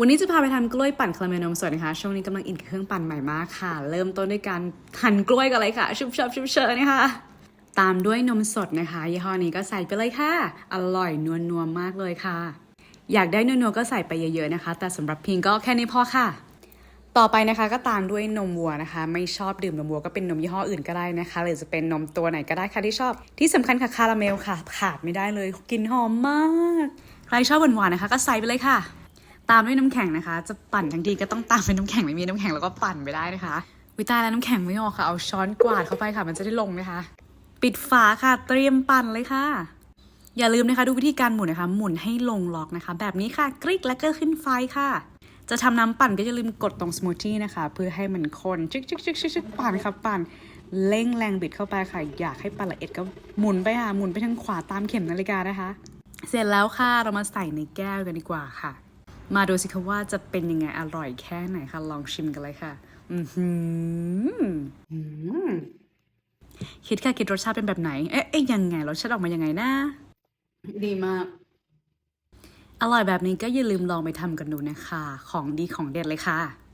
วันนี้จะพาไปทำกล้วยปั่นคาราเมลนมสดนะคะ ช่วงนี้กำลังอินกับเครื่องปั่นใหม่มากค่ะ เริ่มต้นด้วยการหั่นกล้วยกันเลยค่ะ ชุบชับชุบเชยนะคะ ตามด้วยนมสดนะคะ ยี่ห้อนี้ก็ใส่ไปเลยค่ะ อร่อยนัวนัวๆมากเลยค่ะ อยากได้นัวนัวๆก็ใส่ไปเยอะๆนะคะ แต่สำหรับพิงก็แค่นี้พอค่ะ ต่อไปนะคะก็ตามด้วยนมวัวนะคะ ไม่ชอบดื่มนมวัวก็เป็นนมยี่ห้ออื่นก็ได้นะคะ หรือจะเป็นนมตัวไหนก็ได้ค่ะที่ชอบ ที่สำคัญค่ะคาราเมลค่ะ ขาดไม่ได้เลยกลิ่นหอมมาก ใครชอบหวานๆนะคะ ก็ใส่ไปเลยค่ะ ตามด้วยน้ำแข็งนะคะ จะปั่นทั้งทีก็ต้องตามเป็นน้ำแข็งไม่มีน้ำแข็งแล้วก็ปั่นไปได้นะคะวิตาแล้วน้ำแข็งไม่ออกค่ะ เอาช้อนกวาดเข้าไปค่ะ มันจะได้ลงนะคะ ปิดฝาค่ะ เตรียมปั่นเลยค่ะ อย่าลืมนะคะดูวิธีการหมุนนะคะ หมุนให้ลงล็อกนะคะ แบบนี้ค่ะกริกแล้วก็ขึ้นไฟค่ะ จะทำน้ำปั่นก็อย่าลืมกดตรงสมูทตี้นะคะ เพื่อให้มันคนชึกชึกชึกชึกชึกปั่นค่ะปั่นเร่งแรงบิดเข้าไปค่ะ อยากให้ปั่นละเอียดก็หมุนไปค่ะหมุนไปทางขวาตามเข็มนาฬิกานะคะ เสร็จแล้วค่ะเรามาใส่ในแก้วกันดีกว่าค่ะ มาดูสิคะว่าจะเป็นยังไงอร่อยแค่ไหนคะลองชิมกันเลยค่ะ อือหืออืมคิดค่ะคิดรสชาติเป็นแบบไหนเอ๊ะเอ๊ะยังไงรสชาติออกมายังไงนะดีมาก อร่อยแบบนี้ก็อย่าลืมลองไปทำกันดูนะคะ ของดีของเด็ดเลยค่ะ